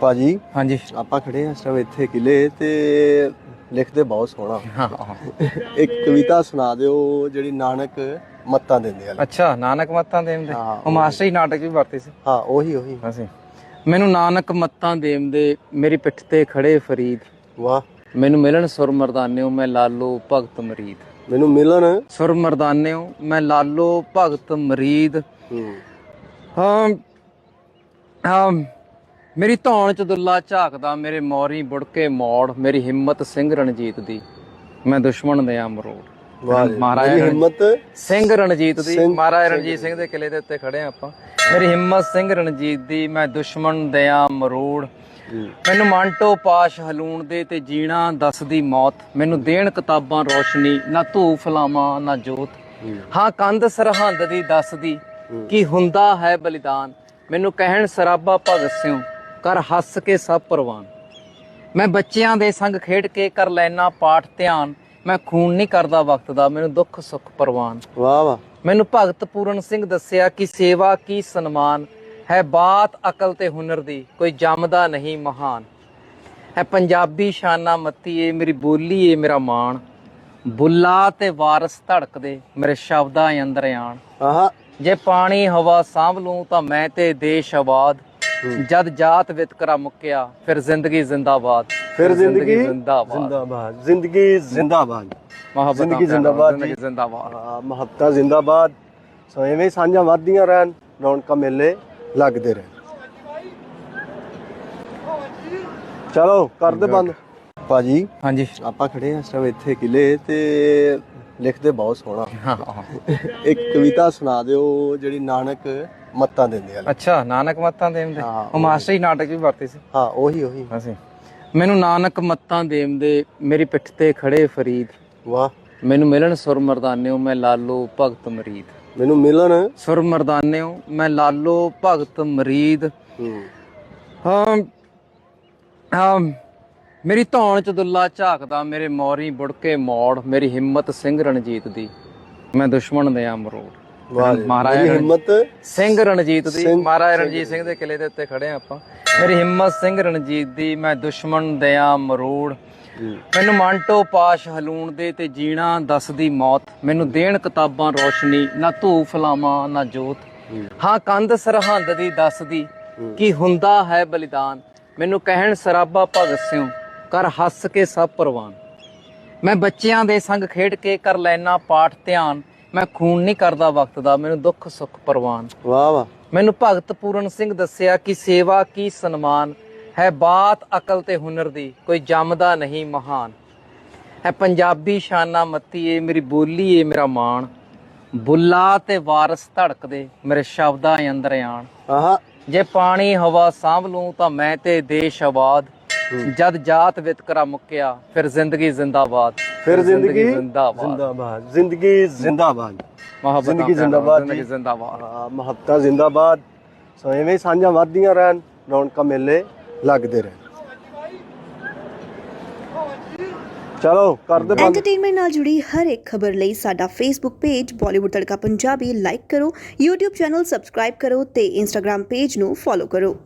ਭਾਜੀ ਹਾਂਜੀ। ਆਪਾਂ ਖੜੇ ਆ ਟਾਈਮ ਇੱਥੇ ਕਿਲੇ ਤੇ ਲਿਖਦੇ ਬਹੁਤ ਸੋਹਣਾ। ਹਾਂ ਹਾਂ। ਇੱਕ ਕਵਿਤਾ ਸੁਣਾ ਦਿਓ ਜਿਹੜੀ ਨਾਨਕ ਮੱਤਾਂ ਦਿੰਦੇ ਆ। ਅੱਛਾ ਨਾਨਕ ਮੱਤਾਂ ਦੇਮ ਦੇ ਹਾਂ, ਉਹ ਮਾਸਟਰੀ ਨਾਟਕ ਵੀ ਵਰਤੇ ਸੀ। ਹਾਂ ਉਹੀ ਉਹੀ। ਅਸੀਂ। ਮੈਨੂੰ ਨਾਨਕ ਮੱਤਾਂ ਦੇਮ ਦੇ ਮੇਰੀ ਪਿੱਠ ਤੇ ਖੜੇ ਫਰੀਦ। ਵਾਹ। ਮੈਨੂੰ ਮਿਲਣ ਸੁਰ ਮਰਦਾਨਿਓ ਮੈਂ ਲਾਲੋ ਭਗਤ ਮਰੀਦ। ਮੈਨੂੰ ਮਿਲਣ? ਸੁਰ ਮਰਦਾਨਿਓ ਮੈਂ ਲਾਲੋ ਭਗਤ ਮਰੀਦ। ਹੂੰ, ਹਾਂ ਹਾਂ। ਮੇਰੀ ਧੌਣ ਚ ਦੁੱਲਾ ਝਾਕਦਾ ਮੇਰੇ ਮੌਰੀ ਬੁੜਕੇ ਮੋੜ ਮੇਰੀ ਹਿੰਮਤ ਸਿੰਘ ਰਣਜੀਤ ਦੀ। ਮੈਂ ਦੁਸ਼ਮਣ ਦੇ ਅਮਰੋੜ ਵਾਹ ਮਹਾਰਾਜ ਹਿੰਮਤ ਸਿੰਘ ਰਣਜੀਤ ਦੀ ਸਿੰਘ- ਮਹਾਰਾਜ ਰਣਜੀਤ ਸਿੰਘ ਦੇ ਕਿਲੇ ਦੇ ਉੱਤੇ ਖੜੇ ਆ ਆਪਾਂ। ਮੇਰੀ ਹਿੰਮਤ ਸਿੰਘ ਰਣਜੀਤ ਦੀ ਮੈਂ ਦੁਸ਼ਮਣ ਦਿਆਂ ਮਰੋੜ ਹੂੰ, ਮੈਨੂੰ ਮੰਟੋ ਪਾਸ਼ ਹਲੂਣ ਦੇ ਤੇ ਜੀਣਾ ਦੱਸਦੀ ਮੌਤ। ਮੈਨੂੰ ਦੇਣ ਕਿਤਾਬਾਂ ਰੋਸ਼ਨੀ ਨਾ ਧੂਫ ਫਲਾਵਾਂ ਨਾ ਜੋਤ। ਹੂੰ, ਕੰਧ ਸਰਹੰਦ ਦੀ ਦੱਸਦੀ। ਕੀ ਹੁੰਦਾ ਹੈ ਬਲੀਦਾਨ। ਮੈਨੂੰ ਕਹਿਣ ਸਰਾਬਾ ਭਗਤ ਸਿਉ ਕਰ ਹੱਸ ਕੇ ਸਭ ਪ੍ਰਵਾਨ। ਮੈਂ ਬੱਚਿਆਂ ਦੇ ਸੰਗ ਖੇਡ ਕੇ ਕਰ ਲੈਣਾ ਪਾਠ ਧਿਆਨ। ਮੈਂ ਖੂਨ ਨਹੀਂ ਕਰਦਾ ਵਕਤ ਦਾ ਮੈਨੂੰ ਦੁੱਖ ਸੁੱਖ ਪ੍ਰਵਾਨ। ਵਾਹ ਵਾਹ। ਮੈਨੂੰ ਭਗਤ ਪੂਰਨ ਸਿੰਘ ਦੱਸਿਆ ਕਿ ਸੇਵਾ ਕੀ ਸਨਮਾਨ। ਹੈ ਬਾਤ ਅਕਲ ਤੇ ਹੁਨਰ ਦੀ ਕੋਈ ਜੰਮਦਾ ਨਹੀਂ ਮਹਾਨ। ਹੈ ਪੰਜਾਬੀ ਸ਼ਾਨਾ ਮੱਤੀ ਏ ਮੇਰੀ ਬੋਲੀ ਏ ਮੇਰਾ ਮਾਣ। ਬੁੱਲਾ ਤੇ ਵਾਰਸ ਧੜਕਦੇ ਮੇਰੇ ਸ਼ਬਦਾਂ ਅੰਦਰ ਆਣ। ਆਹਾ। ਜੇ ਪਾਣੀ ਹਵਾ ਸਾਂਭ ਲੂੰ ਤਾਂ ਮੈਂ ਤੇ ਦੇਸ਼ ਆਬਾਦ। ਜਦ ਜਾਤ ਵਿਤਕਰਾ ਮੁੱਕਿਆ ਫਿਰ ਜ਼ਿੰਦਗੀ ਜ਼ਿੰਦਾਬਾਦ। ਫਿਰ ਜ਼ਿੰਦਗੀ ਜ਼ਿੰਦਾਬਾਦ। ਜ਼ਿੰਦਾਬਾਦ। ਜ਼ਿੰਦਗੀ ਜ਼ਿੰਦਾਬਾਦ। ਮੁਹੱਬਤਾਂ ਜ਼ਿੰਦਗੀ ਜ਼ਿੰਦਾਬਾਦ। ਜ਼ਿੰਦਾਬਾਦ। ਹਾਂ ਮਹੱਬਤਾਂ ਜ਼ਿੰਦਾਬਾਦ। ਸੋ ਐਵੇਂ ਹੀ ਸਾਂਝਾਂ ਵੱਧਦੀਆਂ ਰਹਿਣ ਰੌਣਕਾਂ ਮੇਲੇ ਲੱਗਦੇ ਰਹਿਣ। ਚਲੋ ਕਰ ਦੇ ਬੰਦ। ਭਾਜੀ ਹਾਂਜੀ। ਆਪਾਂ ਖੜੇ ਆ ਇਸ ਟਾਈਮ ਇੱਥੇ ਕਿਲੇ ਤੇ ਲਿਖਦੇ ਬਹੁਤ ਸੋਹਣਾ। ਇੱਕ ਕਵਿਤਾ ਸੁਣਾ ਦਿਓ ਜਿਹੜੀ ਨਾਨਕ ਮੱਤਾਂ ਦਿੰਦੇ ਆ। ਅੱਛਾ ਨਾਨਕ ਮੱਤਾਂ ਦੇਮ ਦੇ। ਹਾਂ, ਉਹ ਮਾਸਟਰੀ ਨਾਟਕ ਵੀ ਵਰਤੇ ਸੀ। ਹਾਂ ਉਹੀ ਉਹੀ। ਅਸੀਂ। ਮੈਨੂੰ ਨਾਨਕ ਮੱਤਾਂ ਦੇਮ ਦੇ ਮੇਰੀ ਪਿੱਠ ਤੇ ਖੜੇ ਫਰੀਦ। ਵਾਹ। ਮੈਨੂੰ ਮਿਲਣ ਸੁਰ ਮਰਦਾਨਿਓ ਮੈਂ ਲਾਲੋ ਭਗਤ ਮਰੀਦ। ਮੈਨੂੰ ਮਿਲਣ? ਸੁਰ ਮਰਦਾਨਿਓ ਮੈਂ ਲਾਲੋ ਭਗਤ ਮਰੀਦ। ਹੂੰ, ਹਾਂ ਹਾਂ ਮੇਰੀ ਧੌਣ ਚ ਦੁੱਲਾ ਝਾਕਦਾ ਮੇਰੇ ਮੌਰੀ ਬੁੜਕੇ ਮੋੜ ਮੇਰੀ ਹਿੰਮਤ ਸਿੰਘ ਰਣਜੀਤ ਦੀ। ਮੈਂ ਦੁਸ਼ਮਣ ਦੇ ਅਮਰੋੜ ਵਾਹ ਜੀ, ਮੇਰੀ ਹਿੰਮਤ ਸਿੰਘ ਰਣਜੀਤ ਦੀ ਸਿੰਘ- ਮਹਾਰਾਜ ਰਣਜੀਤ ਸਿੰਘ ਦੇ ਕਿਲੇ ਦੇ ਉੱਤੇ ਖੜੇ ਆ ਆਪਾਂ। ਮੇਰੀ ਹਿੰਮਤ ਸਿੰਘ ਰਣਜੀਤ ਦੀ ਮੈਂ ਦੁਸ਼ਮਣ ਦਿਆਂ ਮਰੋੜ। ਹੂੰ, ਮੈਨੂੰ ਮੰਟੋ ਪਾਸ਼ ਹਲੂਣ ਦੇ ਤੇ ਜੀਣਾ ਦੱਸਦੀ ਮੌਤ। ਮੈਨੂੰ ਦੇਣ ਕਿਤਾਬਾਂ ਰੋਸ਼ਨੀ ਨਾ ਧੂਫ ਫਲਾਵਾਂ ਨਾ ਜੋਤ। ਹੂੰ, ਹਾਂ ਕੰਧ ਸਰਹੰਦ ਦੀ ਦੱਸਦੀ ਹੂੰ। ਕੀ ਹੁੰਦਾ ਹੈ ਬਲੀਦਾਨ? ਮੈਨੂੰ ਕਹਿਣ ਸਰਾਬਾ ਭਗਤ ਸਿਉ ਕਰ ਹੱਸ ਕੇ ਸਭ ਪ੍ਰਵਾਨ। ਮੈਂ ਬੱਚਿਆਂ ਦੇ ਸੰਗ ਖੇਡ ਕੇ ਕਰ ਲੈਣਾ ਪਾਠ ਧਿਆਨ। ਮੈਂ ਖੂਨ ਨਹੀਂ ਕਰਦਾ ਵਕਤ ਦਾ ਮੈਨੂੰ ਦੁੱਖ ਸੁੱਖ ਪ੍ਰਵਾਨ। ਵਾਹ ਵਾਹ। ਮੈਨੂੰ ਭਗਤ ਪੂਰਨ ਸਿੰਘ ਦੱਸਿਆ ਕਿ ਸੇਵਾ ਕੀ ਸਨਮਾਨ ਹੈ ਬਾਤ ਅਕਲ ਤੇ ਹੁਨਰ ਦੀ ਕੋਈ ਜੰਮਦਾ ਨਹੀਂ ਮਹਾਨ। ਹੈ ਪੰਜਾਬੀ ਸ਼ਾਨਾ ਮੱਤੀ ਏ ਮੇਰੀ ਬੋਲੀ ਏ ਮੇਰਾ ਮਾਣ। ਬੁੱਲਾ ਤੇ ਵਾਰਸ ਧੜਕਦੇ ਮੇਰੇ ਸ਼ਬਦਾਂ ਅੰਦਰ ਆਣ। ਆਹਾ। ਜੇ ਪਾਣੀ ਹਵਾ ਸਾਂਭ ਲੂੰ ਤਾਂ ਮੈਂ ਤੇ ਦੇਸ਼ ਆਬਾਦ। ਜਦ ਜਾਤ ਵਿਤਕਰਾ ਮੁੱਕਿਆ ਫਿਰ ਜ਼ਿੰਦਗੀ ਜ਼ਿੰਦਾਬਾਦ। ਫਿਰ ਜ਼ਿੰਦਗੀ ਜ਼ਿੰਦਾਬਾਦ। ਜ਼ਿੰਦਾਬਾਦ। ਜ਼ਿੰਦਗੀ ਜ਼ਿੰਦਾਬਾਦ। ਮੁਹੱਬਤਾਂ ਜ਼ਿੰਦਗੀ ਜ਼ਿੰਦਾਬਾਦ ਜ਼ਿੰਦਗੀ। ਜ਼ਿੰਦਾਬਾਦ। ਹਾਂ ਮਹੱਬਤਾਂ ਜ਼ਿੰਦਾਬਾਦ। ਸੋ ਐਵੇਂ ਹੀ ਸਾਂਝਾਂ ਵੱਧਦੀਆਂ ਰਹਿਣ ਰੌਣਕਾਂ ਮੇਲੇ ਲੱਗਦੇ ਰਹਿਣ। ਚਲੋ ਕਰ ਦੇ ਬੰਦ। ਐਂਟਰਟੇਨਮੈਂਟ ਨਾਲ ਜੁੜੀ ਹਰ ਇੱਕ ਖਬਰ ਲਈ ਸਾਡਾ Facebook page Bollywood Tadka Punjabi like ਕਰੋ YouTube ਚੈਨਲ ਸਬਸਕ੍ਰਾਈਬ ਕਰੋ ਤੇ Instagram ਪੇਜ ਨੂੰ ਫੋਲੋ ਕਰੋ।